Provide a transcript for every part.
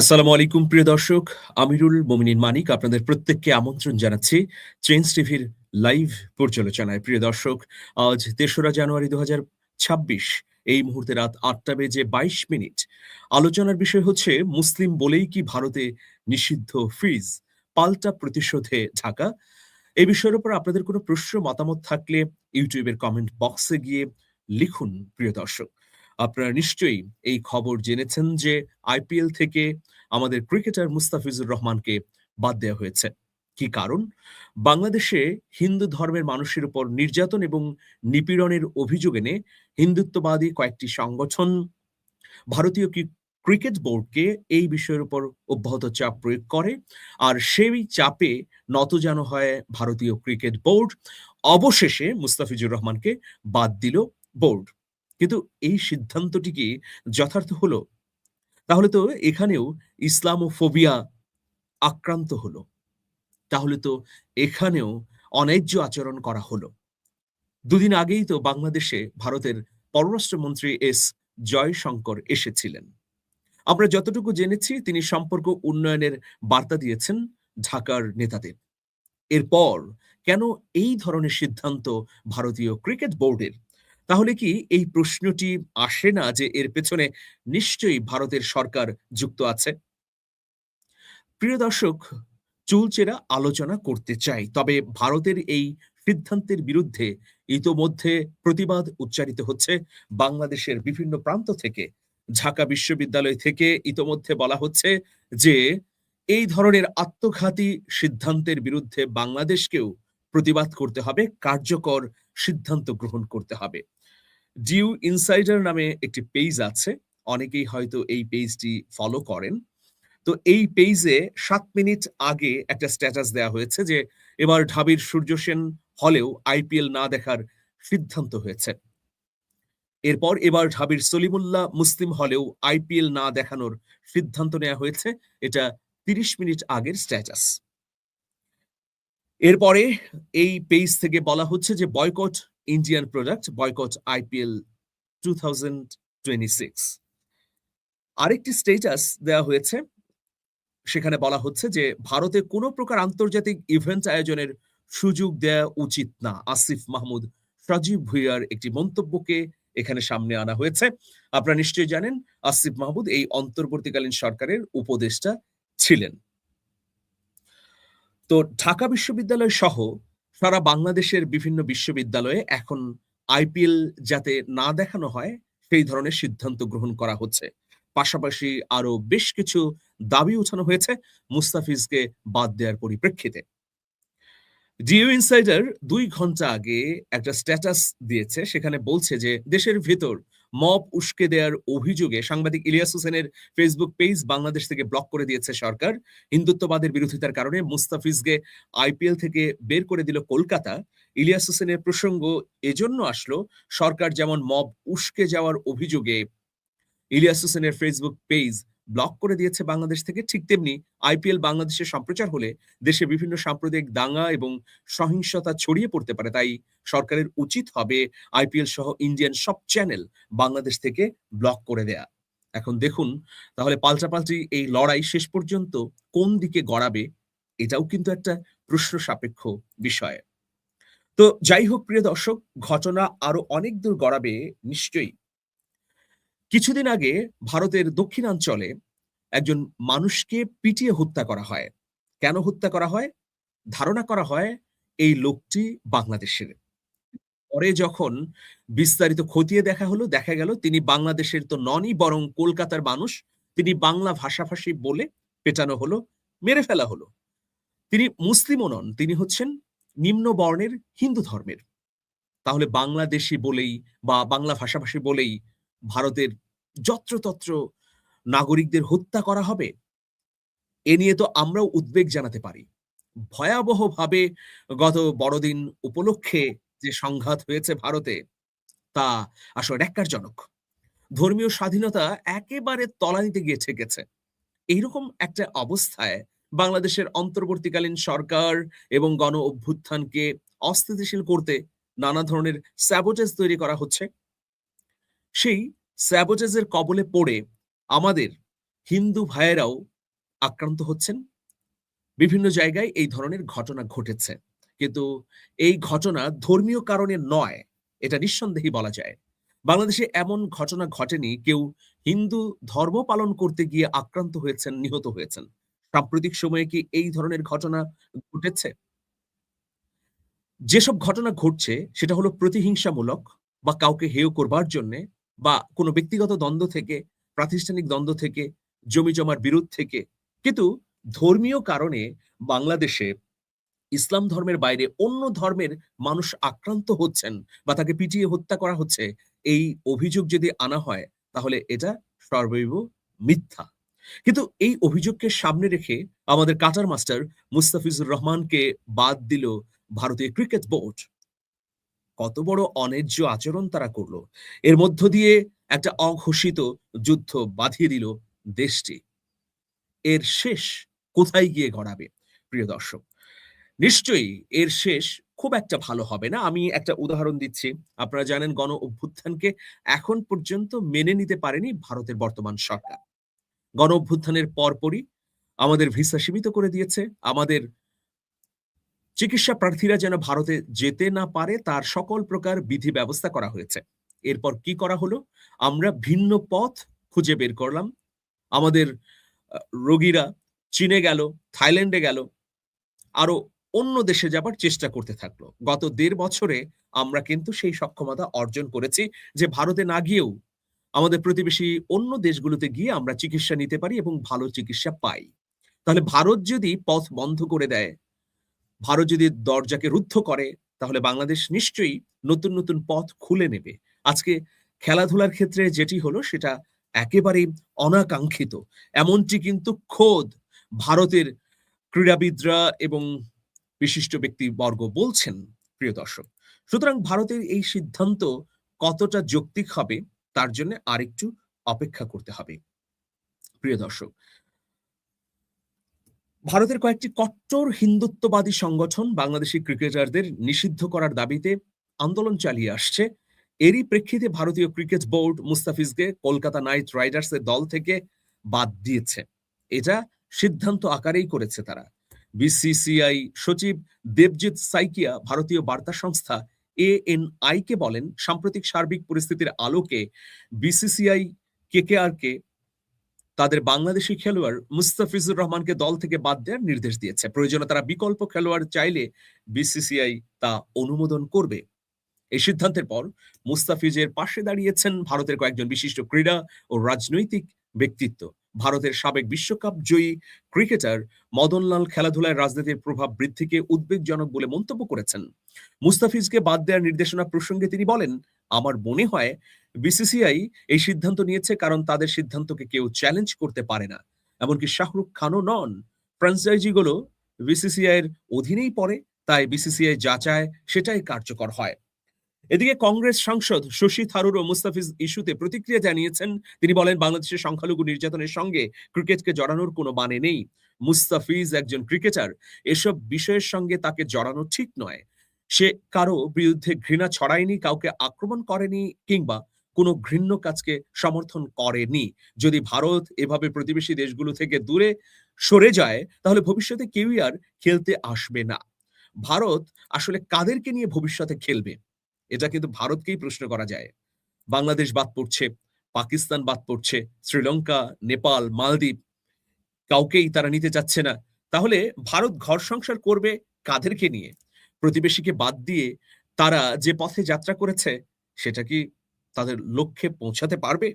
আসসালামু আলাইকুম, প্রিয় দর্শক। আমিরুল মোমিনিন মানিক আপনাদের প্রত্যেককে আমন্ত্রণ জানাচ্ছি চেঞ্জ টিভির লাইভ পর্যালোচনায়। প্রিয় দর্শক, আজ তেসরা জানুয়ারি দু ছাব্বিশ, এই মুহূর্তে রাত আটটা বেজে বাইশ মিনিট। আলোচনার বিষয় হচ্ছে, মুসলিম বলেই কি ভারতে নিষিদ্ধ ফ্রিজ? পাল্টা প্রতিশোধে ঢাকা? এই বিষয়ের উপর আপনাদের কোনো প্রশ্ন, মতামত থাকলে ইউটিউবের কমেন্ট বক্সে গিয়ে লিখুন, প্রিয় দর্শক। আপনারা নিশ্চয়ই এই খবর জেনেছেন যে আইপিএল থেকে আমাদের ক্রিকেটার মুস্তাফিজুর রহমানকে বাদ দেওয়া হয়েছে। কি কারণ? বাংলাদেশে হিন্দু ধর্মের মানুষের উপর নির্যাতন এবং নিপীড়নের অভিযোগ এনে হিন্দুত্ববাদী কয়েকটি সংগঠন ভারতীয় ক্রিকেট বোর্ডকে এই বিষয়ের উপর অব্যাহত চাপ প্রয়োগ করে আর সেই চাপে নত যেন হয় ভারতীয় ক্রিকেট বোর্ড। অবশেষে মুস্তাফিজুর রহমানকে বাদ দিল বোর্ড। কিন্তু এই সিদ্ধান্তটি কি যথার্থ হলো? তাহলে তো এখানেও ইসলামোফোবিয়া আক্রান্ত হলো। তাহলে তো এখানেও অন্যায্য আচরণ করা হলো। দুদিন আগেই তো বাংলাদেশে ভারতের পররাষ্ট্রমন্ত্রী এস জয়শঙ্কর এসেছিলেন। আমরা যতটুকু জেনেছি, তিনি সম্পর্ক উন্নয়নের বার্তা দিয়েছেন ঢাকার নেতাদের। এরপর কেন এই ধরনের সিদ্ধান্ত ভারতীয় ক্রিকেট বোর্ডের তাহলে কি এই প্রশ্নটি আসে না যে এর পেছনে নিশ্চয়ই ভারতের সরকার যুক্ত আছে? প্রিয় দর্শক চুলচেরা আলোচনা করতে চাই, তবে ভারতের এই সিদ্ধান্তের বিরুদ্ধে ইতোমধ্যে প্রতিবাদ উচ্চারিত হচ্ছে। বাংলাদেশের বিভিন্ন প্রান্ত থেকে, ঢাকা বিশ্ববিদ্যালয় থেকে ইতোমধ্যে বলা হচ্ছে যে, এই ধরনের আত্মঘাতী সিদ্ধান্তের বিরুদ্ধে বাংলাদেশকেও প্রতিবাদ করতে হবে, কার্যকর সিদ্ধান্ত গ্রহণ করতে হবে। ডিউ ইনসাইডার নামে একটি পেজ আছে, অনেকেই হয়তো এই পেজটি ফলো করেন। তো এই পেজে সাত মিনিট আগে একটা স্ট্যাটাস দেওয়া হয়েছে যে, এবার ঢাবির সূর্য সেন হলেও আইপিএল না দেখার সিদ্ধান্ত হয়েছে। এরপর এবার ঢাবির সলিমুল্লাহ মুসলিম হলেও আইপিএল না দেখানোর সিদ্ধান্ত নেওয়া হয়েছে, এটা তিরিশ মিনিট আগের স্ট্যাটাস এরপরে এই পেজ থেকে বলা হচ্ছে যে boycott Indian product boycott IPL too আরেকটি স্টেটাস দেওয়া হয়েছে, সেখানে বলা হচ্ছে যে ভারতে কোনো প্রকার আন্তর্জাতিক ইভেন্ট আয়োজনের সুযোগ দেওয়া উচিত না। আসিফ মাহমুদ, সজীব ভুইয়ার একটি মন্তব্যকে এখানে সামনে আনা হয়েছে। আপনারা নিশ্চয়ই জানেন, আসিফ মাহমুদ এই অন্তর্বর্তীকালীন সরকারের উপদেষ্টা ছিলেন। তো ঢাকা বিশ্ববিদ্যালয় সহ সারা বাংলাদেশের বিভিন্ন বিশ্ববিদ্যালয়ে এখন আইপিএল যাতে না দেখানো হয়, সেই ধরনের সিদ্ধান্ত গ্রহণ করা হচ্ছে। পাশাপাশি আরও বেশ কিছু দাবি উঠানো হয়েছে মুস্তাফিজকে বাদ দেওয়ার পরিপ্রেক্ষিতে। ডিও ইনসাইডার দুই ঘণ্টা আগে একটা স্ট্যাটাস দিয়েছে, সেখানে বলছে যে দেশের ভেতর মব উস্কে দেওয়ার অভিযোগে সাংবাদিক ইলিয়াস হোসেনের ফেসবুক পেজ বাংলাদেশ থেকে ব্লক করে দিয়েছে সরকার। হিন্দুত্ববাদের বিরোধিতার কারণে মুস্তাফিজকে আইপিএল থেকে বের করে দিল কলকাতা। ইলিয়াস হোসেনের প্রসঙ্গ এজন্য আসলো, সরকার যেমন মব উস্কে যাওয়ার অভিযোগে ইলিয়াস হোসেনের ফেসবুক পেজ ব্লক করে দিয়েছে বাংলাদেশ থেকে, ঠিক তেমনি আইপিএল বাংলাদেশে সম্প্রচার হলে দেশে বিভিন্ন সাম্প্রদায়িক দাঙ্গা এবং সহিংসতা ছড়িয়ে পড়তে পারে। তাই সরকারের উচিত হবে আইপিএল সহ ইন্ডিয়ান সব চ্যানেল বাংলাদেশ থেকে ব্লক করে দেয়া। এখন দেখুন, তাহলে পাল্টাপাল্টি এই লড়াই শেষ পর্যন্ত কোন দিকে গড়াবে, এটাও কিন্তু একটা প্রশ্ন সাপেক্ষ বিষয়। তো যাই হোক, প্রিয় দর্শক, ঘটনা আরও অনেক দূর গড়াবে, নিশ্চয়ই কিছুদিন আগে ভারতের দক্ষিণাঞ্চলে একজন মানুষকে পিটিয়ে হত্যা করা হয়। কেন হত্যা করা হয়? ধারণা করা হয় এই লোকটি বাংলাদেশের। পরে যখন বিস্তারিত খতিয়ে দেখা হলো, দেখা গেল তিনি বাংলাদেশের তো ননই, বরং কলকাতার মানুষ। তিনি বাংলা ভাষাভাষী বলে পেটানো হলো, মেরে ফেলা হলো। তিনি মুসলিমও নন, তিনি হচ্ছেন নিম্ন বর্ণের হিন্দু ধর্মের। তাহলে বাংলাদেশি বলেই বা বাংলা ভাষাভাষী বলেই ভারতের যত্রতত্র নাগরিকদের হত্যা করা হবে, এ নিয়ে তো আমরাও উদ্বেগ জানাতে পারি। ভয়াবহভাবে গত বড়দিন উপলক্ষে যে সংঘাত হয়েছে ভারতে, তা আসলে ন্যাক্কারজনক। ধর্মীয় স্বাধীনতা একেবারে তলানিতে গিয়ে ঠেকেছে। এইরকম একটা অবস্থায় বাংলাদেশের অন্তর্বর্তীকালীন সরকার এবং গণ অভ্যুত্থানকে অস্থিতিশীল করতে নানা ধরনের স্যাবোটেজ তৈরি করা হচ্ছে। সেই স্যাবোটেজের কবলে পড়ে আমাদের হিন্দু ভাইয়েরাও আক্রান্ত হচ্ছেন। বিভিন্ন জায়গায় এই ধরনের ঘটনা ঘটেছে। কিন্তু এই ঘটনা ধর্মীয় কারণে নয়, এটা নিঃসন্দেহে বলা যায়। বাংলাদেশে এমন ঘটনা ঘটেনি কেউ হিন্দু ধর্ম পালন করতে গিয়ে আক্রান্ত হয়েছেন, নিহত হয়েছেন। সাম্প্রতিক সময়ে কি এই ধরনের ঘটনা ঘটেছে? যেসব ঘটনা ঘটছে সেটা হলো প্রতিহিংসামূলক বা কাউকে হেয় করবার জন্যে বা কোনো ব্যক্তিগত দ্বন্দ্ব থেকে, প্রাতিষ্ঠানিক দ্বন্দ্ব থেকে, জমি জমার বিরোধ থেকে। কিন্তু ধর্মীয় কারণে বাংলাদেশে ইসলাম ধর্মের বাইরে অন্য ধর্মের মানুষ আক্রান্ত হচ্ছেন বা তাকে পিটিয়ে হত্যা করা হচ্ছে, এই অভিযোগ যদি আনা হয় তাহলে এটা সর্বৈব মিথ্যা। কিন্তু এই অভিযোগকে সামনে রেখে আমাদের কাটার মাস্টার মুস্তাফিজুর রহমানকে বাদ দিল ভারতীয় ক্রিকেট বোর্ড। কত বড় অন্যায্য আচরণ তারা করল এর মধ্য দিয়ে একটা অঘোষিত যুদ্ধ বাঁধিয়ে দিল দেশটি। এর শেষ কোথায় গিয়ে গড়াবে? প্রিয় দর্শক, নিশ্চয়ই এর শেষ খুব একটা ভালো হবে না। আমি একটা উদাহরণ দিচ্ছি। আপনারা জানেন গণ অভ্যুত্থানকে এখন পর্যন্ত মেনে নিতে পারেনি ভারতের বর্তমান সরকার। গণ অভ্যুত্থানের পরপরই আমাদের ভিসা সীমিত করে দিয়েছে। আমাদের চিকিৎসা প্রার্থীরা যেন ভারতে যেতে না পারে তার সকল প্রকার বিধি ব্যবস্থা করা হয়েছে। এরপর কি করা হলো? আমরা ভিন্ন পথ খুঁজে বের করলাম। আমাদের রোগীরা চীনে গেল, থাইল্যান্ডে গেল। আরও অন্য দেশে যাবার চেষ্টা করতে থাকল। গত দেড় বছরে আমরা কিন্তু সেই সক্ষমতা অর্জন করেছি যে ভারতে না গিয়েও আমাদের প্রতিবেশী অন্য দেশগুলোতে গিয়ে আমরা চিকিৎসা নিতে পারি এবং ভালো চিকিৎসা পাই। তাহলে ভারত যদি পথ বন্ধ করে দেয়, ভারত যদি দরজাকে রুদ্ধ করে তাহলে বাংলাদেশ নিশ্চয়ই নতুন, নতুন পথ খুলে নেবে। আজকে খেলাধুলার ক্ষেত্রে যেটি হলো সেটা একেবারেই অনাকাঙ্ক্ষিত। এমনটি কিন্তু খোদ ভারতের ক্রীড়াবিদরা এবং বিশিষ্ট ব্যক্তিবর্গ বলছেন, প্রিয় দর্শক। সুতরাং ভারতের এই সিদ্ধান্ত কতটা যৌক্তিক হবে তার জন্যে আরেকটু অপেক্ষা করতে হবে। প্রিয় দর্শক ভারতের কয়েকটি কট্টর হিন্দুত্ববাদী সংগঠন বাংলাদেশী ক্রিকেটারদের নিষিদ্ধ করার দাবিতে আন্দোলন চালিয়ে আসছে। এরই প্রেক্ষিতে ভারতীয় ক্রিকেট বোর্ড মুস্তাফিজকে কলকাতা নাইট রাইডার্সের দল থেকে বাদ দিয়েছে। এটা সিদ্ধান্ত আকারেই করেছে তারা। বিসিসিআই সচিব দেবজিৎ সাইকিয়া ভারতীয় বার্তা সংস্থা এএনআই কে বলেন, সাম্প্রতিক সার্বিক পরিস্থিতির আলোকে বিসিসিআই কেকেআরকে তাদের বাংলাদেশি খেলোয়াড় মুস্তাফিজুর রহমানকে দল থেকে বাদ দেওয়ার নির্দেশ দিয়েছে। প্রয়োজনে তারা বিকল্প খেলোয়াড় চাইলে বিসিসিআই তা অনুমোদন করবে। এই সিদ্ধান্তের পর মুস্তাফিজের পাশে দাঁড়িয়েছেন ভারতের কয়েকজন বিশিষ্ট ক্রীড়া ও রাজনৈতিক ব্যক্তিত্ব। ভারতের সাবেক বিশ্বকাপ জয়ী ক্রিকেটার মদনলাল খেলাধুলায় রাজনীতির প্রভাব বৃদ্ধিকে উদ্বেগজনক বলে মন্তব্য করেছেন। মুস্তাফিজকে বাদ দেওয়ার নির্দেশনা প্রসঙ্গে তিনি বলেন, "আমার মনে হয় বিসিসিআই এই সিদ্ধান্ত নিয়েছে কারণ তাদের সিদ্ধান্তকে কেউ চ্যালেঞ্জ করতে পারে না। এমনকি শাহরুখ খানও নন। ফ্র্যাঞ্চাইজিগুলো বিসিসিআই এর অধীনেই পড়ে, তাই বিসিসিআই যা চায় সেটাই কার্যকর হয়।" এদিকে কংগ্রেস সাংসদ শশী থারুরও মুস্তাফিজ ইস্যুতে প্রতিক্রিয়া জানিয়েছেন। তিনি বলেন, "বাংলাদেশের সংখ্যালঘু নির্যাতনের সঙ্গে ক্রিকেটকে জড়ানোর কোনো মানে নেই। মুস্তাফিজ একজন ক্রিকেটার। এসব বিষয়ের সঙ্গে তাকে জড়ানো ঠিক নয়। সে কারও বিরুদ্ধে ঘৃণা ছড়ায়নি, কাউকে আক্রমণ করেনি কিংবা কোনো ঘৃণ্য কাজকে সমর্থন করেনি। যদি ভারত এভাবে প্রতিবেশী দেশগুলো থেকে দূরে সরে যায় তাহলে ভবিষ্যতে কেউই আর খেলতে আসবে না। ভারত আসলে কাদেরকে নিয়ে ভবিষ্যতে খেলবে? এটা কিন্তু ভারতকেই প্রশ্ন করা যায়। বাংলাদেশ বাদ পড়ছে, পাকিস্তান বাদ পড়ছে, শ্রীলঙ্কা, নেপাল, মালদ্বীপ কাউকেই তারা নিতে চাচ্ছে না। তাহলে ভারত ঘর সংসার করবে কাদেরকে নিয়ে? প্রতিবেশীকে বাদ দিয়ে তারা যে পথে যাত্রা করেছে সেটা কি তাদের লক্ষ্যে পৌঁছাতে পারবে?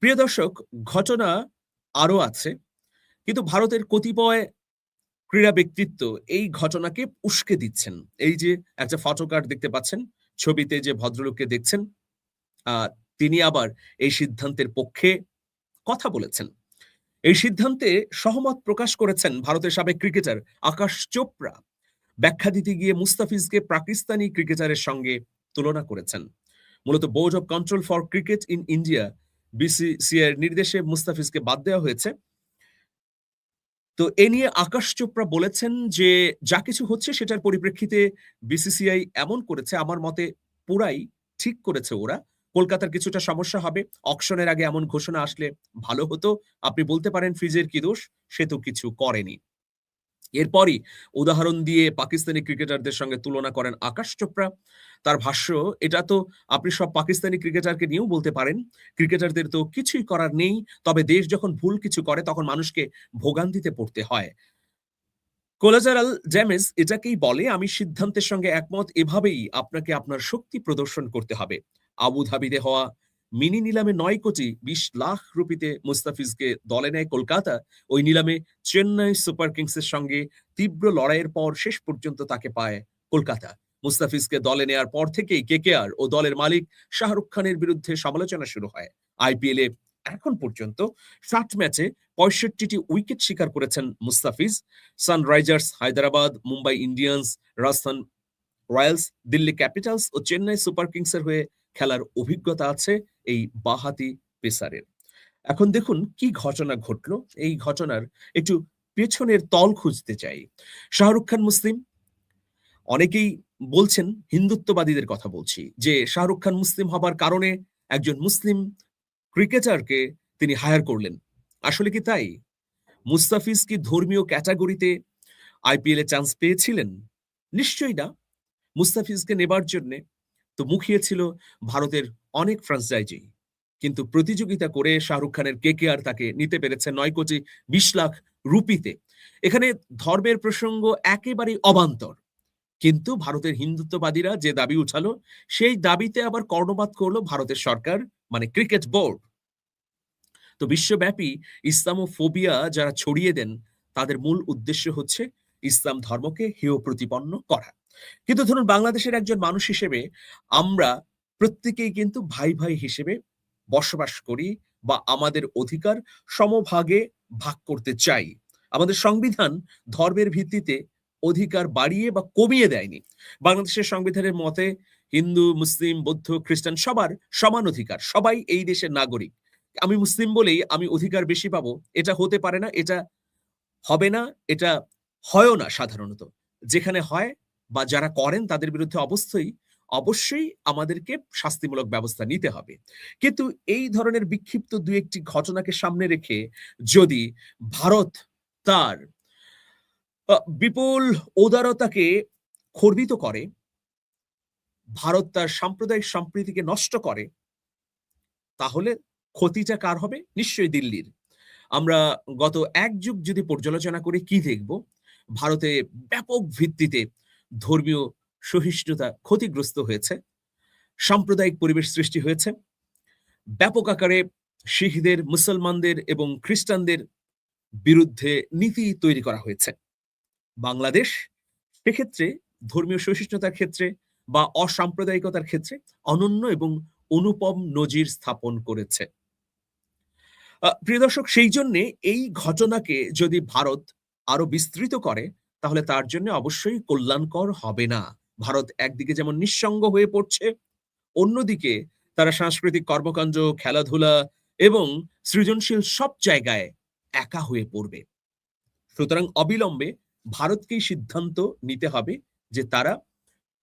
প্রিয় দর্শক, ঘটনা আরও আছে। কিন্তু ভারতের কতিপয় ক্রীড়া ব্যক্তিত্ব এই ঘটনাকে উস্কে দিচ্ছেন। এই যে একটা ফটোকার্ড দেখতে পাচ্ছেন, ছবিতে যে ভদ্রলোককে দেখছেন, তিনি আবার এই সিদ্ধান্তের পক্ষে কথা বলেছেন। এই সিদ্ধান্তে সহমত প্রকাশ করেছেন ভারতের সাবেক ক্রিকেটার আকাশ চোপড়া। ব্যাখ্যা দিতে গিয়ে মুস্তাফিজকে পাকিস্তানি ক্রিকেটারের সঙ্গে তুলনা করেছেন। মূলত board of control for cricket in India BCCI নির্দেশে মুস্তাফিজকে বাদ দেওয়া হয়েছে। তো এ নিয়ে আকাশ চোপড়া বলেছেন যে, "যা কিছু হচ্ছে সেটার পরিপ্রেক্ষিতে বিসিসিআই এমন করেছে আমার মতে পুরাই ঠিক করেছে ওরা। কলকাতার কিছুটা সমস্যা হবে। অকশনের আগে এমন ঘোষণা আসলে ভালো হতো। আপনি বলতে পারেন ফ্রিজের কি দোষ? সে তো কিছু করেনি। এরপরই উদাহরণ দিয়ে পাকিস্তানি ক্রিকেটারদের সঙ্গে তুলনা করেন আকাশ চোপড়া। তার ভাষ্য, এটা তো আপনি সব পাকিস্তানি ক্রিকেটারকে নিয়েও বলতে পারেন। ক্রিকেটারদের তো কিছুই করার নেই, তবে দেশ যখন ভুল কিছু করে, তখন মানুষকে ভোগান্তিতে পড়তে হয়। কোলাজারাল ড্যামেজ এটাকেই বলে, আমি সিদ্ধান্তের সঙ্গে একমত, এভাবেই আপনাকে আপনার শক্তি প্রদর্শন করতে হবে। আবুধাবিতে হওয়া মিনি নিলামে নয় কোটি বিশ লাখ রুপিতে মুস্তাফিজকে দলে নেয় কলকাতা। ওই নিলামে চেন্নাই সুপার কিংসের সঙ্গে তীব্র লড়াইয়ের পর শেষ পর্যন্ত তাকে পায় কলকাতা। মুস্তাফিজকে দলে নেয়ার পর থেকেই কেকেআর ও দলের মালিক শাহরুখ খানের বিরুদ্ধে সমালোচনা শুরু হয়। আইপিএল এ এখন পর্যন্ত ষাট ম্যাচে পঁয়ষট্টিটি উইকেট শিকার করেছেন Mustafiz. Sunrisers, Hyderabad, Mumbai Indians, Rajasthan Royals, Delhi Capitals ও চেন্নাই সুপার কিংসের হয়ে খেলার অভিজ্ঞতা আছে। এই বাহাতি পেসারের। এখন দেখুন কি ঘটনা ঘটলো। এই ঘটনার একটু পেছনের তল খুঁজতে চাই। শাহরুখ খান মুসলিম? অনেকেই বলছেন, হিন্দুত্ববাদীদের কথা বলছি, যে শাহরুখ খান মুসলিম হবার কারণে একজন মুসলিম ক্রিকেটারকে তিনি হায়ার করলেন। আসলে কি তাই? মুস্তাফিজ কি ধর্মীয় ক্যাটাগরিতে আইপিএল এ চান্স পেয়েছিলেন? নিশ্চয়ই না। মুস্তাফিজকে নেবার জন্যে তো মুখিয়েছিল ভারতের অনেক ফ্রাঞ্চাইজি কিন্তু প্রতিযোগিতা করে শাহরুখ খানের কে কে আর তাকে নিতে পেরেছে নয় কোটি বিশ লাখ রুপিতে। এখানে ধর্মের প্রসঙ্গ একেবারেই অবান্তর। কিন্তু ভারতের হিন্দুত্ববাদীরা যে দাবি উঠালো সেই দাবিতে আবার কর্ণপাত করল ভারতের সরকার মানে ক্রিকেট বোর্ড। তো বিশ্বব্যাপী ইসলামোফোবিয়া যারা ছড়িয়ে দেন, তাদের মূল উদ্দেশ্য হচ্ছে ইসলাম ধর্মকে হেয় প্রতিপন্ন করা। কিন্তু ধরুন বাংলাদেশের একজন মানুষ হিসেবে আমরা প্রত্যেকেই কিন্তু ভাই ভাই হিসেবে বসবাস করি বা আমাদের অধিকার সমভাগে ভাগ করতে চাই। আমাদের সংবিধান ধর্মের ভিত্তিতে অধিকার বাড়িয়ে বা কমিয়ে দেয়নি। বাংলাদেশের সংবিধানের মতে হিন্দু, মুসলিম, বৌদ্ধ, খ্রিস্টান সবার সমান অধিকার, সবাই এই দেশের নাগরিক। আমি মুসলিম বলেই আমি অধিকার বেশি পাবো, এটা হতে পারে না, এটা হবে না, এটা হয়ও না সাধারণত। যেখানে হয় বা যারা করেন তাদের বিরুদ্ধে অবশ্যই অবশ্যই আমাদেরকে শাস্তিমূলক ব্যবস্থা নিতে হবে। কিন্তু এই ধরনের বিক্ষিপ্ত দু একটি ঘটনাকে সামনে রেখে যদি ভারত তার বিপুল উদারতাকে খর্বিত করে, ভারত তার সাম্প্রদায়িক সম্প্রীতিকে নষ্ট করে, তাহলে ক্ষতিটা কার হবে? নিশ্চয়ই দিল্লির। আমরা গত এক যুগ যদি পর্যালোচনা করে কি দেখব? ভারতে ব্যাপক ভিত্তিতে ধর্মীয় সহিষ্ণুতা ক্ষতিগ্রস্ত হয়েছে, সাম্প্রদায়িক পরিবেশ সৃষ্টি হয়েছে, ব্যাপক আকারে শিখদের, মুসলমানদের এবং খ্রিস্টানদের বিরুদ্ধে নীতি তৈরি করা হয়েছে। বাংলাদেশ সেক্ষেত্রে ধর্মীয় সহিষ্ণুতার ক্ষেত্রে বা অসাম্প্রদায়িকতার ক্ষেত্রে অনন্য এবং অনুপম নজির স্থাপন করেছে। প্রিয় দর্শক, সেই জন্যে এই ঘটনাকে যদি ভারত আরও বিস্তৃত করে তাহলে তার জন্য অবশ্যই কল্যাণকর হবে না। ভারত একদিকে যেমন নিঃসঙ্গ হয়ে পড়ছে, অন্যদিকে তারা সাংস্কৃতিক কর্মকাণ্ড, খেলাধুলা এবং সৃজনশীল সব জায়গায় একা হয়ে পড়বে। সুতরাং অবিলম্বে ভারতকেই সিদ্ধান্ত নিতে হবে যে তারা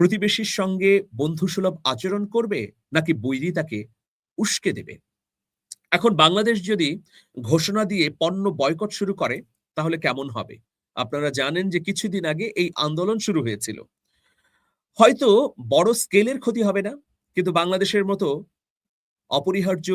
প্রতিবেশীর সঙ্গে বন্ধুসুলভ আচরণ করবে নাকি বৈরিতাকে উস্কে দেবে। এখন বাংলাদেশ যদি ঘোষণা দিয়ে পণ্য বয়কট শুরু করে, তাহলে কেমন হবে? আপনারা জানেন যে কিছুদিন আগে এই আন্দোলন শুরু হয়েছিল। হয়তো বড় স্কেলের ক্ষতি হবে না, কিন্তু বাংলাদেশের মতো অপরিহার্য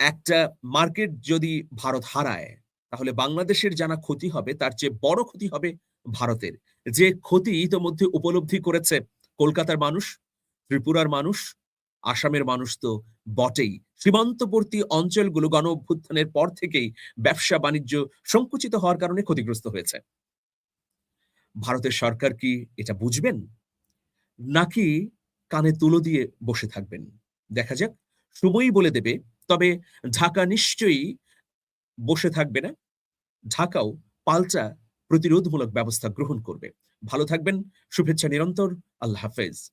একটা মার্কেট যদি ভারত হারায়, তাহলে বাংলাদেশের জানা ক্ষতি হবে, তার চেয়ে বড় ক্ষতি হবে ভারতের। যে ক্ষতি ইতোমধ্যে উপলব্ধি করেছে কলকাতার মানুষ, ত্রিপুরার মানুষ, আসামের মানুষ তো বটেই। সীমান্তবর্তী অঞ্চলগুলো গণ অভ্যুত্থানের পর থেকেই ব্যবসা বাণিজ্য সংকুচিত হওয়ার কারণে ক্ষতিগ্রস্ত হয়েছে। ভারতের সরকার কি এটা বুঝবেন? নাকি কানে তুলো দিয়ে বসে থাকবেন? দেখা যাক, সময়ই বলে দেবে, তবে ঢাকা নিশ্চয়ই বসে থাকবে না। ঢাকাও পাল্টা প্রতিরোধমূলক ব্যবস্থা গ্রহণ করবে। ভালো থাকবেন, শুভেচ্ছা নিরন্তর, আল্লাহ হাফেজ।